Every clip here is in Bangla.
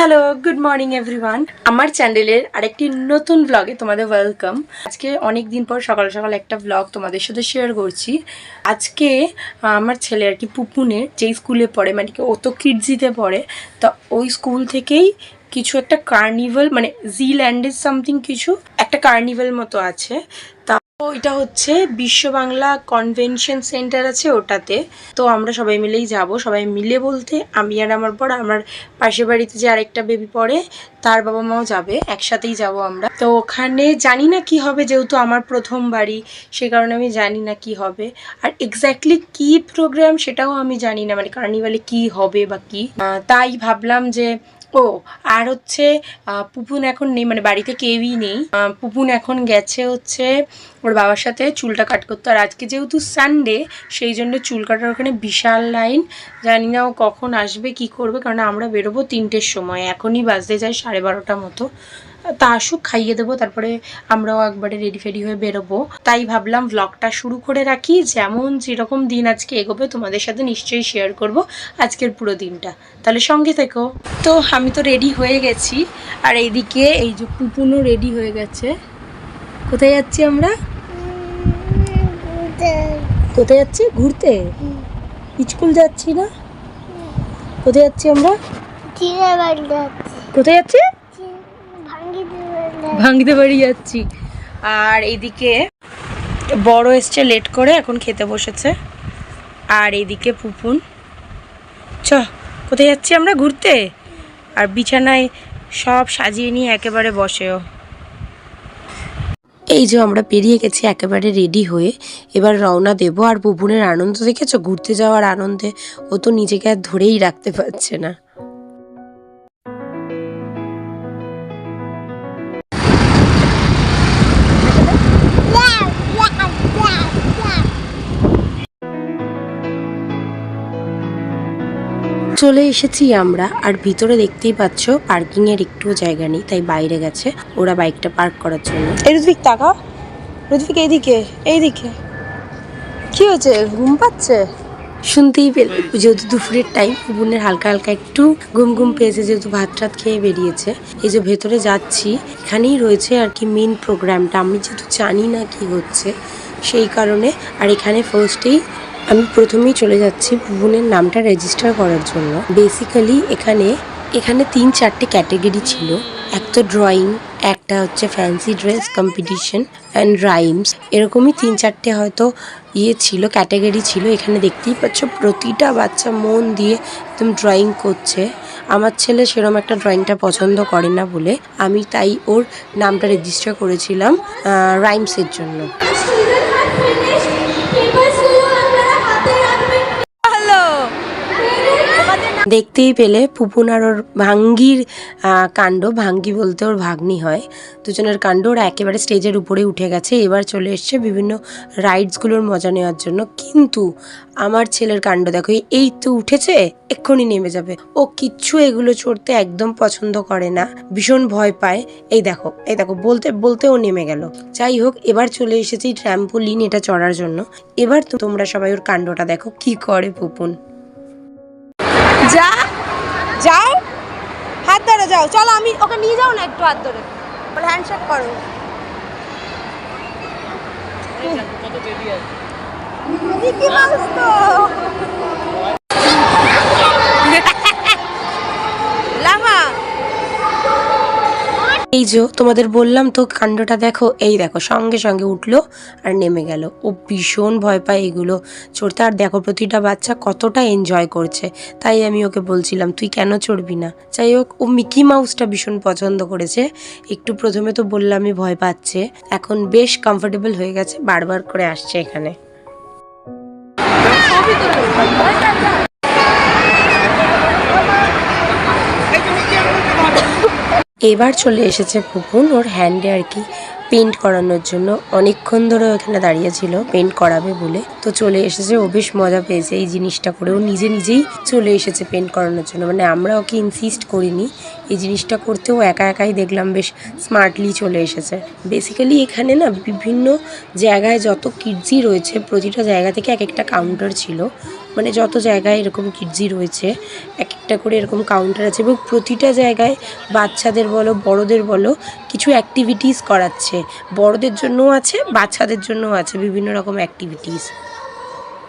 হ্যালো গুড মর্নিং এভরিওয়ান আমার চ্যানেলের আরেকটি নতুন ব্লগে তোমাদের ওয়েলকাম আজকে অনেক দিন পর সকাল সকাল একটা ব্লগ তোমাদের সাথে শেয়ার করছি। আজকে আমার ছেলে আর কি পুপুনের যেই স্কুলে পড়ে মানে কি ও তো কিডজিতে পড়ে, তা ওই স্কুল থেকেই কিছু একটা কার্নিভাল মানে জি ল্যান্ডের সামথিং কিছু, একটা কার্নিভাল মতো আছে। এটা হচ্ছে বিশ্ব বাংলা কনভেনশন সেন্টার আছে ওটাতে। তো আমরা সবাই মিলেই যাব, সবাই মিলে বলতে আমি আর আমার পর আমার পাশের বাড়িতে যে আরেকটা বেবি পড়ে, তার বাবা মাও যাবে, একসাথেই যাব আমরা। তো ওখানে জানি না কি হবে, যেহেতু আমার প্রথম বাড়ি, সে কারণে আমি জানি না কি হবে। আর এক্স্যাক্টলি কি প্রোগ্রাম সেটাও আমি জানি না মানে কার্নিভালে কি হবে বা কি। তাই ভাবলাম যে, ও, আর হচ্ছে পুপুন এখন নেই মানে বাড়িতে কেউই নেই। পুপুন এখন গেছে হচ্ছে ওর বাবার সাথে চুলটা কাট করতো। আর আজকে যেহেতু সানডে সেই জন্য চুল কাটার ওখানে বিশাল লাইন জানি না ও কখন আসবে, কি করবে কারণ আমরা বেরোবো তিনটের সময়। এখনই বাজতে যায় সাড়ে বারোটা মতো। তা আসুক, খাইয়ে দেবো, তারপরে আমরাও একবারে রেডি ফেডি হয়ে বেরোবো। তাই ভাবলাম ব্লগটা শুরু করে রাখি। যেমন যেরকম দিন আজকে এগোবে, তোমাদের সাথে নিশ্চয়ই শেয়ার করব আজকের পুরো দিনটা। তাহলে সঙ্গে থেকো। তো আমি তো রেডি হয়ে গেছি। আর এইদিকে এই যে পুপুনও রেডি হয়ে গেছে। কোথায় যাচ্ছি আমরা? কোথায় যাচ্ছি? ঘুরতে? স্কুল যাচ্ছি না? কোথায় যাচ্ছি আমরা? কোথায় যাচ্ছি? ভাঙ্গিতে বাড়ি যাচ্ছি। আর এইদিকে বড় এসছে লেট করে এখন খেতে বসেছে। আর এইদিকে পুপুন। চ কোথায় যাচ্ছি আমরা? ঘুরতে? আর বিছানায় সব সাজিয়ে নিয়ে একেবারে বসেও। এই যে আমরা পেরিয়ে গেছি, একেবারে রেডি হয়ে। এবার রওনা দেব। আর বুবুনের আনন্দ দেখেছ? ঘুরতে যাওয়ার আনন্দে ও তো নিজেকে আর ধরেই রাখতে পারছে না। চলে এসেছি আমরা আর ভিতরে দেখতেই পাচ্ছ পার্কিং এর একটুও জায়গা নেই তাই বাইরে গেছে ওরা বাইকটা পার্ক করার জন্য। ঋত্বিক টাকা ঋত্বিক এইদিকে এইদিকে। কি হয়েছে? ঘুম পাচ্ছে? শুনতেই পেলে যেহেতু দুপুরের টাইম বোনের হালকা হালকা একটু ঘুম ঘুম পেয়েছে যেহেতু ভাত টাত খেয়ে বেরিয়েছে। এই যে ভেতরে যাচ্ছি এখানেই রয়েছে আর কি মেন প্রোগ্রামটা আমি যেহেতু জানি না কি হচ্ছে সেই কারণে আর এখানে ফার্স্টেই আমি প্রথমেই চলে যাচ্ছি বোনের নামটা রেজিস্টার করার জন্য। বেসিক্যালি এখানে এখানে তিন, চারটে ক্যাটাগরি ছিল। এক তো ড্রয়িং একটা হচ্ছে fancy dress competition and rhymes এরকমই তিন, চারটে হয়তো ইয়ে ছিল ক্যাটাগরি ছিল। এখানে দেখতেই পাচ্ছ, প্রতিটা বাচ্চা মন দিয়ে একদম ড্রয়িং করছে। আমার ছেলে সেরকম একটা ড্রয়িংটা পছন্দ করে না বলে আমি তাই ওর নামটা রেজিস্টার করেছিলাম রাইমসের জন্য। দেখতেই পেলে পুপুন আর ওর ভাঙ্গির কাণ্ড। ভাঙ্গি বলতে ওর ভাগ্নি হয়। দুজনের কাণ্ড ওরা একেবারে স্টেজের উপরে উঠে গেছে। এবার চলে এসছে বিভিন্ন রাইডসগুলোর মজা নেওয়ার জন্য। কিন্তু আমার ছেলের কাণ্ড দেখো, এই- তো উঠেছে, এক্ষুনি নেমে যাবে। ও কিচ্ছু এগুলো চড়তে একদম পছন্দ করে না। ভীষণ ভয় পায়। এই দেখো এই দেখো, বলতে বলতে ও নেমে গেল। যাই হোক, এবার চলে এসেছি ট্র্যাম্পোলিন এটা চড়ার জন্য। এবার তোমরা সবাই ওর কাণ্ডটা দেখো, কি করে পুপুন যা যাও হাত ধরে যাও। চলো আমি ওকে নিয়ে যাও না একটু হাত ধরে। বলে হ্যান্ডশেক করো। মিকি মাউস তো এই যে তোমাদের বললাম তো কাণ্ডটা দেখো, এই দেখো, সঙ্গে সঙ্গে উঠল আর নেমে গেল। ও ভীষণ ভয় পায় এগুলো চড়তে। আর দেখো প্রতিটা বাচ্চা কতটা এনজয় করছে। তাই আমি ওকে বলছিলাম, তুই কেন চড়বি না? যাই হোক, ও মিকি মাউসটা ভীষণ পছন্দ করেছে। একটু প্রথমে তো বললামই ভয় পাচ্ছে। এখন বেশ কমফোর্টেবল হয়ে গেছে, বারবার করে আসছে এখানে। এবার চলে এসেছে পুপুন ওর হ্যান্ডে আর কি। পেন্ট করানোর জন্য। অনেকক্ষণ ধরে ওখানে দাঁড়িয়েছিল পেন্ট করাবে বলে। তো চলে এসেছে, ও বেশ মজা পেয়েছে এই জিনিসটা করে। ও নিজে নিজেই চলে এসেছে পেন্ট করানোর জন্য। মানে আমরা ওকে ইনসিস্ট করিনি এই জিনিসটা করতেও একা একাই দেখলাম বেশ স্মার্টলি চলে এসেছে। বেসিক্যালি এখানে না বিভিন্ন জায়গায় যত কিডজি রয়েছে, প্রতিটা জায়গা থেকে এক একটা কাউন্টার ছিল। মানে যত জায়গায় এরকম কিডজি রয়েছে এক একটা করে এরকম কাউন্টার আছে এবং প্রতিটা জায়গায় বাচ্চাদের বলো বড়দের বলো কিছু অ্যাক্টিভিটিস করাচ্ছে। বড়দের জন্যও আছে বাচ্চাদের জন্যও আছে বিভিন্ন রকম অ্যাক্টিভিটিস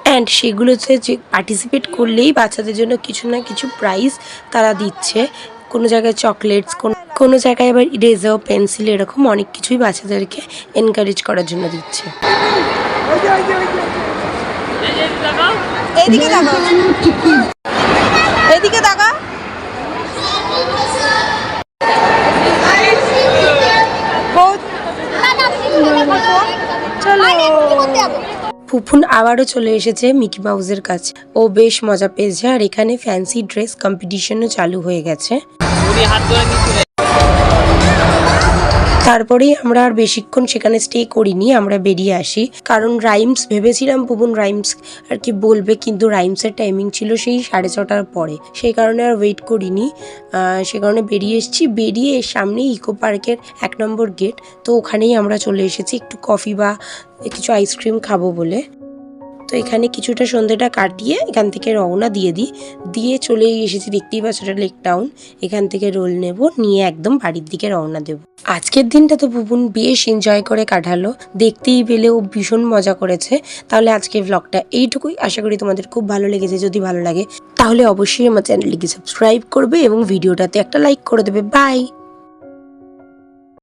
অ্যান্ড সেগুলোতে যে পার্টিসিপেট করলেই বাচ্চাদের জন্য কিছু না কিছু প্রাইজ তারা দিচ্ছে। কোনো জায়গায় চকলেটস কোন কোনো জায়গায় আবার ইরেজার পেন্সিল এরকম অনেক কিছুই বাচ্চাদেরকে এনকারেজ করার জন্য দিচ্ছে। এইদিকে তাকা এইদিকে তাকা ফুফুন আবারও চলে এসেছে মিকি মাউসের কাছে। ও বেশ মজা পেয়েছে আর এখানে ফ্যান্সি ড্রেস কম্পিটিশনও চালু হয়ে গেছে। তারপরেই আমরা আর বেশিক্ষণ সেখানে স্টে করিনি, আমরা বেরিয়ে আসি। কারণ রাইমস ভেবেছিলাম, পুবন রাইমস আর কি বলবে, কিন্তু রাইমসের টাইমিং ছিল সেই সাড়ে ছটার পরে। সেই কারণে আর ওয়েট করিনি। সে কারণে বেরিয়ে এসেছি। বেরিয়ে এর সামনেই ইকো পার্কের এক নম্বর গেট তো ওখানেই আমরা চলে এসেছি। একটু কফি বা কিছু আইসক্রিম খাব বলে। তো এখানে কিছুটা সন্ধ্যেটা কাটিয়ে এখান থেকে রওনা দিয়ে দিই। দিয়ে চলে এসেছি, দেখতেই পাচ্ছ এটা লেক টাউন। এখান থেকে রোল নেব, নিয়ে একদম বাড়ির দিকে রওনা দেব। আজকের দিনটা তো বুবুন বেশ এনজয় করে কাটালো, দেখতেই পেলে ও ভীষণ মজা করেছে। তাহলে আজকের ব্লগটা এইটুকুই। আশা করি তোমাদের খুব ভালো লেগেছে। যদি ভালো লাগে, তাহলে অবশ্যই আমার চ্যানেলটিকে সাবস্ক্রাইব করবে এবং ভিডিওটাতে একটা লাইক করে দেবে। বাই